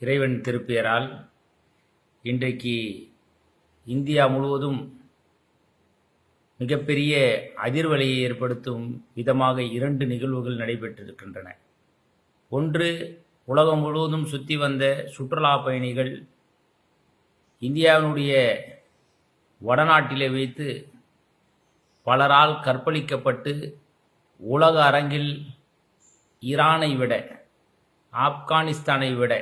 இறைவன் திருப்பெயரால் இன்றைக்கு இந்தியா முழுவதும் மிகப்பெரிய அதிர்வலையை ஏற்படுத்தும் விதமாக இரண்டு நிகழ்வுகள் நடைபெற்றிருக்கின்றன. ஒன்று உலகம் முழுவதும் சுற்றி வந்த சுற்றுலா பயணிகள் இந்தியாவினுடைய வடநாட்டிலே வைத்து பலரால் கற்பழிக்கப்பட்டு உலக அரங்கில் ஈரானை விட ஆப்கானிஸ்தானை விட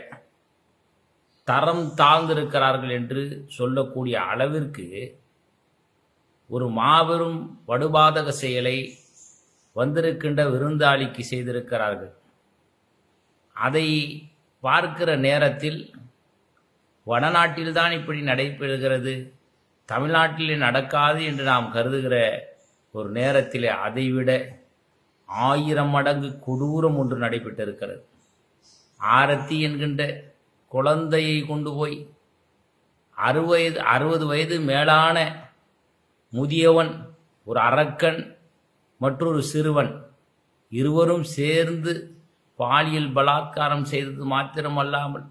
தரம் தாழ்ந்திருக்கிறார்கள் என்று சொல்லக்கூடிய அளவிற்கு ஒரு மாபெரும் படுபாதக செயலை வந்திருக்கின்ற விருந்தாளிக்கு செய்திருக்கிறார்கள். அதை பார்க்கிற நேரத்தில் வடநாட்டில்தான் இப்படி நடைபெறுகிறது தமிழ்நாட்டிலே நடக்காது என்று நாம் கருதுகிற ஒரு நேரத்தில் அதைவிட ஆயிரம் மடங்கு கொடூரம் ஒன்று நடைபெற்றிருக்கிறது. ஆரத்தி என்கின்ற குழந்தையை கொண்டு போய் அறுபது அறுபது வயது மேலான முதியவன் ஒரு அரக்கன் மற்றொரு சிறுவன் இருவரும் சேர்ந்து பாலியல் பலாத்காரம் செய்தது மாத்திரமல்லாமல்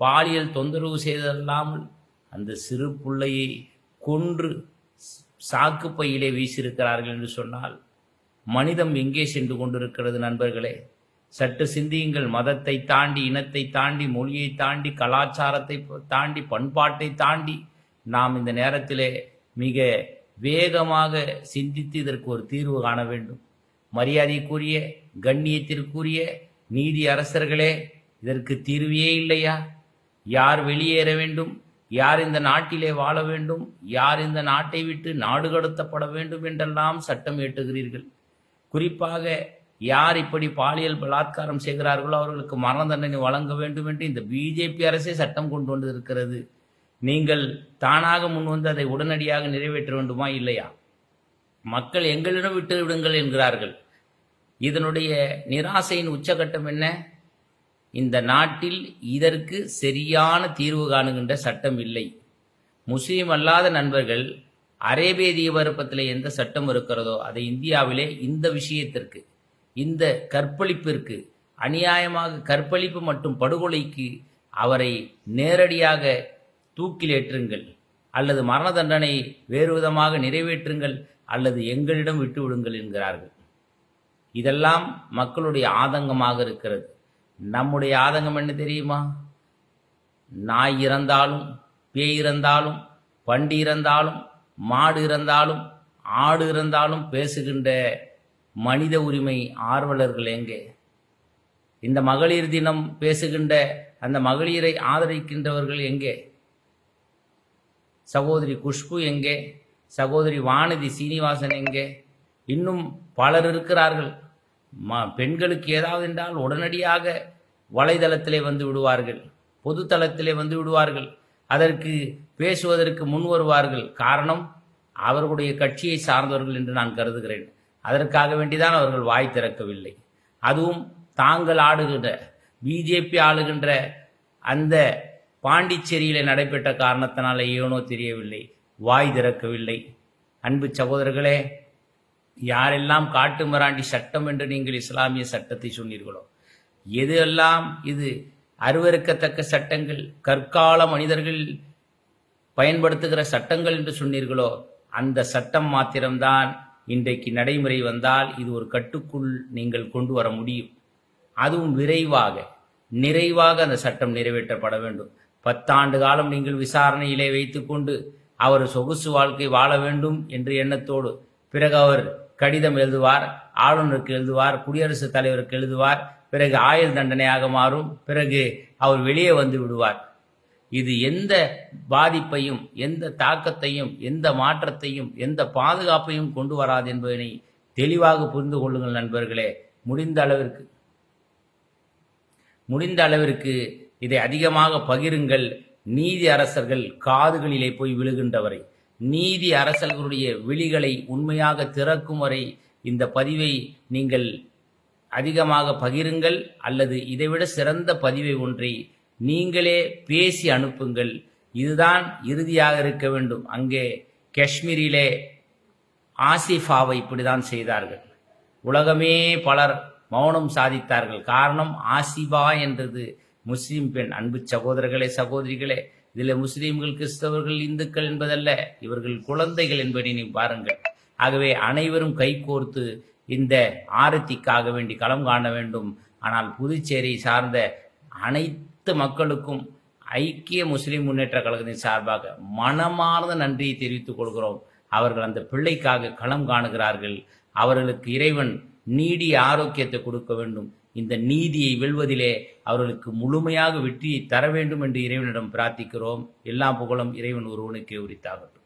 பாலியல் தொந்தரவு செய்ததல்லாமல் அந்த சிறு பிள்ளையை கொன்று சாக்கு பையிலே வீசியிருக்கிறார்கள் என்று சொன்னால் மனிதம் எங்கே சென்று கொண்டிருக்கிறது நண்பர்களே? சற்று சிந்தியுங்கள். மதத்தை தாண்டி இனத்தை தாண்டி மொழியை தாண்டி கலாச்சாரத்தை தாண்டி பண்பாட்டை தாண்டி நாம் இந்த நேரத்திலே மிக வேகமாக சிந்தித்து இதற்கு ஒரு தீர்வு காண வேண்டும். மரியாதைக்குரிய கண்ணியத்திற்குரிய நீதி அரசர்களே இதற்கு தீர்வியே இல்லையா? யார் வெளியேற வேண்டும்? யார் இந்த நாட்டிலே வாழ வேண்டும்? யார் இந்த நாட்டை விட்டு நாடு கடத்தப்பட வேண்டும் என்றெல்லாம் சட்டம் ஏற்றுகிறீர்கள். குறிப்பாக யார் இப்படி பாலியல் பலாத்காரம் செய்கிறார்களோ அவர்களுக்கு மரண தண்டனை வழங்க வேண்டும் என்று இந்த பிஜேபி அரசே சட்டம் கொண்டு வந்திருக்கிறது. நீங்கள் தானாக முன்வந்து அதை உடனடியாக நிறைவேற்ற வேண்டுமா இல்லையா? மக்கள் எங்களிடம் விட்டு விடுங்கள் என்கிறார்கள். இதனுடைய நிராசையின் உச்சகட்டம் என்ன? இந்த நாட்டில் இதற்கு சரியான தீர்வு காணுகின்ற சட்டம் இல்லை. முஸ்லீம் அல்லாத நண்பர்கள் அரேபிய தீபருப்பத்தில் எந்த சட்டம் இருக்கிறதோ அதை இந்தியாவிலே இந்த விஷயத்திற்கு இந்த கற்பழிப்பிற்கு அநியாயமாக கற்பழிப்பு மற்றும் படுகொலைக்கு அவரை நேரடியாக தூக்கிலேற்றுங்கள் அல்லது மரண தண்டனை வேறு விதமாக நிறைவேற்றுங்கள் அல்லது எங்களிடம் விட்டுவிடுங்கள் என்கிறார்கள். இதெல்லாம் மக்களுடைய ஆதங்கமாக இருக்கிறது. நம்முடைய ஆதங்கம் என்ன தெரியுமா? நாய் இறந்தாலும் பேய் இறந்தாலும் பண்டி இறந்தாலும் மாடு இறந்தாலும் ஆடு இறந்தாலும் பேசுகின்ற மனித உரிமை ஆர்வலர்கள் எங்கே? இந்த மகளிர் தினம் பேசுகின்ற அந்த மகளிரை ஆதரிக்கின்றவர்கள் எங்கே? சகோதரி குஷ்பு எங்கே? சகோதரி வானதி சீனிவாசன் எங்கே? இன்னும் பலர் இருக்கிறார்கள். ம பெண்களுக்கு ஏதாவது என்றால் உடனடியாக வலைதளத்திலே வந்து விடுவார்கள். பொதுத்தளத்திலே வந்து விடுவார்கள். அதற்கு பேசுவதற்கு முன் வருவார்கள். காரணம் அவர்களுடைய கட்சியை சார்ந்தவர்கள் என்று நான் கருதுகிறேன். அதற்காக வேண்டிதான் அவர்கள் வாய் திறக்கவில்லை. அதுவும் தாங்கள் ஆடுகின்ற பிஜேபி ஆளுகின்ற அந்த பாண்டிச்சேரியில் நடைபெற்ற காரணத்தினால ஏனோ தெரியவில்லை. வாய் திறக்கவில்லை. அன்பு சகோதரர்களே யாரெல்லாம் காட்டு மிராண்டி சட்டம் என்று நீங்கள் இஸ்லாமிய சட்டத்தை சொன்னீர்களோ எது எல்லாம் இது அருவருக்கத்தக்க சட்டங்கள் கற்கால மனிதர்கள் பயன்படுத்துகிற சட்டங்கள் என்று சொன்னீர்களோ அந்த சட்டம் மாத்திரம்தான் இன்றைக்கு நடைமுறை வந்தால் இது ஒரு கட்டுக்குள் நீங்கள் கொண்டு வர முடியும். அதுவும் விரைவாக நிறைவாக அந்த சட்டம் நிறைவேற்றப்பட வேண்டும். பத்தாண்டு காலம் நீங்கள் விசாரணையிலே வைத்துக்கொண்டு அவர் சொகுசு வாழ்க்கை வாழ வேண்டும் என்ற எண்ணத்தோடு பிறகு அவர் கடிதம் எழுதுவார் ஆளுநருக்கு எழுதுவார் குடியரசுத் தலைவருக்கு எழுதுவார் பிறகு ஆயுள் தண்டனையாக மாறும் பிறகு அவர் வெளியே வந்து விடுவார். இது எந்த பாதிப்பையும் எந்த தாக்கத்தையும் எந்த மாற்றத்தையும் எந்த பாதுகாப்பையும் கொண்டு வராது என்பதனை தெளிவாக புரிந்து கொள்ளுங்கள் நண்பர்களே. முடிந்த அளவிற்கு முடிந்த அளவிற்கு இதை அதிகமாக பகிருங்கள். நீதி அரசர்கள் காதுகளிலே போய் விழுகின்றவரை நீதி அரசர்களுடைய விழிகளை உண்மையாக திறக்கும் வரை இந்த பதிவை நீங்கள் அதிகமாக பகிருங்கள் அல்லது இதைவிட சிறந்த பதிவை ஒன்றை நீங்களே பேசி அனுப்புங்கள். இதுதான் இறுதியாக இருக்க வேண்டும். அங்கே காஷ்மீரிலே ஆசிஃபாவை இப்படிதான் செய்தார்கள். உலகமே பலர் மௌனம் சாதித்தார்கள். காரணம் ஆசிபா என்றது முஸ்லீம் பெண். அன்பு சகோதரர்களே சகோதரிகளே இதில் முஸ்லீம்கள் கிறிஸ்தவர்கள் இந்துக்கள் என்பதல்ல இவர்கள் குழந்தைகள் என்பதை நீ பாருங்கள். ஆகவே அனைவரும் கைகோர்த்து இந்த ஆரத்திக்காக வேண்டி களம் காண வேண்டும். ஆனால் புதுச்சேரி சார்ந்த அனைத்து மக்களுக்கும் ஐக்கிய முஸ்லிம் முன்னேற்ற கழகத்தின் சார்பாக மனமார்ந்த நன்றியை தெரிவித்துக் கொள்கிறோம். அவர்கள் அந்த பிள்ளைக்காக களம் காணுகிறார்கள். அவர்களுக்கு இறைவன் நீடிய ஆரோக்கியத்தை கொடுக்க வேண்டும். இந்த நீதியை வெல்வதிலே அவர்களுக்கு முழுமையாக வெற்றியை தர வேண்டும் என்று இறைவனிடம் பிரார்த்திக்கிறோம். எல்லா புகழும் இறைவன் ஒருவனுக்கே உரித்தாகட்டும்.